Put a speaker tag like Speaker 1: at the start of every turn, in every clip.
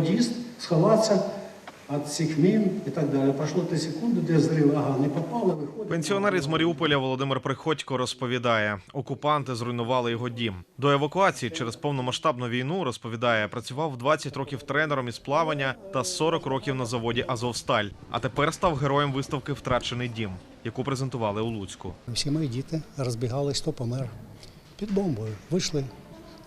Speaker 1: під'їзд, сховатися від цих мін і так далі. Пройшло 3 секунди, де зрив, ага, не попали, виходить.
Speaker 2: Пенсіонер із Маріуполя Володимир Приходько розповідає, окупанти зруйнували його дім. До евакуації через повномасштабну війну розповідає, працював 20 років тренером із плавання та 40 років на заводі Азовсталь. А тепер став героєм виставки Втрачений дім, яку презентували у Луцьку.
Speaker 3: Всі мої діти розбігались, хто помер під бомбою. Вийшли,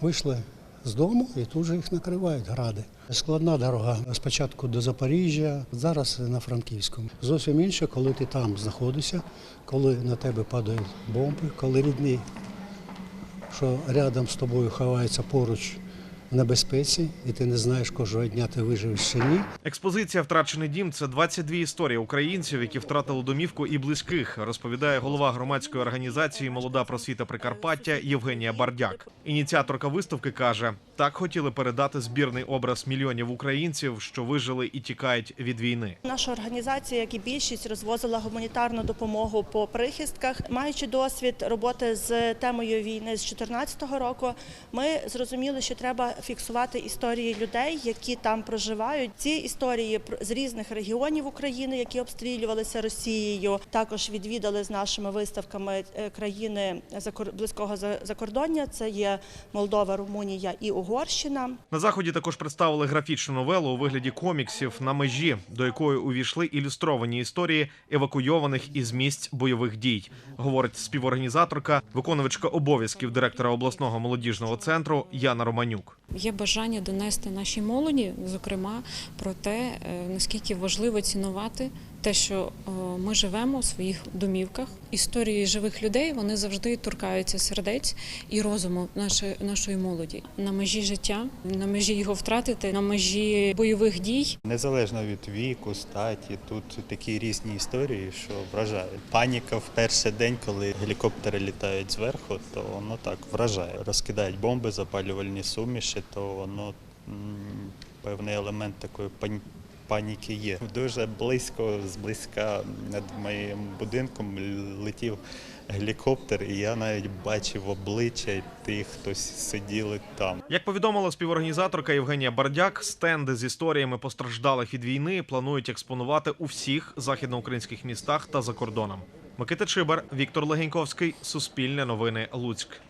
Speaker 3: вийшли з дому і тут же їх накривають гради. Складна дорога спочатку до Запоріжжя, зараз на Франківському. Зовсім інше, коли ти там знаходишся, коли на тебе падають бомби, коли рідні, що рядом з тобою ховаються поруч небезпеці, і ти не знаєш кожного дня, ти виживеш чи ні.
Speaker 2: Експозиція Втрачений дім це 22 історії українців, які втратили домівку і близьких, розповідає голова громадської організації Молода просвіта Прикарпаття Євгенія Бардяк. Ініціаторка виставки каже: так хотіли передати збірний образ мільйонів українців, що вижили і тікають від війни.
Speaker 4: Наша організація, як і більшість, розвозила гуманітарну допомогу по прихистках. Маючи досвід роботи з темою війни з 2014 року, ми зрозуміли, що треба фіксувати історії людей, які там проживають. Ці історії з різних регіонів України, які обстрілювалися Росією, також відвідали з нашими виставками е, країни близького закордоння. Це є Молдова, Румунія і Угорщина.
Speaker 2: На заході також представили графічну новелу у вигляді коміксів на межі, до якої увійшли ілюстровані історії евакуйованих із місць бойових дій, говорить співорганізаторка, виконувачка обов'язків директора обласного молодіжного центру Яна Романюк.
Speaker 5: Є бажання донести нашій молоді, зокрема, про те, е, наскільки важливо цінувати те, що е, ми живемо у своїх домівках. Історії живих людей вони завжди торкаються сердець і розуму нашої, нашої молоді на межі життя, на межі його втратити, на межі бойових дій.
Speaker 6: Незалежно від віку, статі, тут такі різні історії, що вражають. Паніка в перший день, коли гелікоптери літають зверху, то воно так вражає. Розкидають бомби, запалювальні суміші, то воно певний елемент такої паніки є. Дуже близько, зблизька над моїм будинком летів гелікоптер, і я навіть бачив обличчя тих, хто сиділи там.
Speaker 2: Як повідомила співорганізаторка Євгенія Бардяк, стенди з історіями постраждалих від війни планують експонувати у всіх західноукраїнських містах та за кордоном. Микита Чибар, Віктор Легеньковський, Суспільне новини, Луцьк.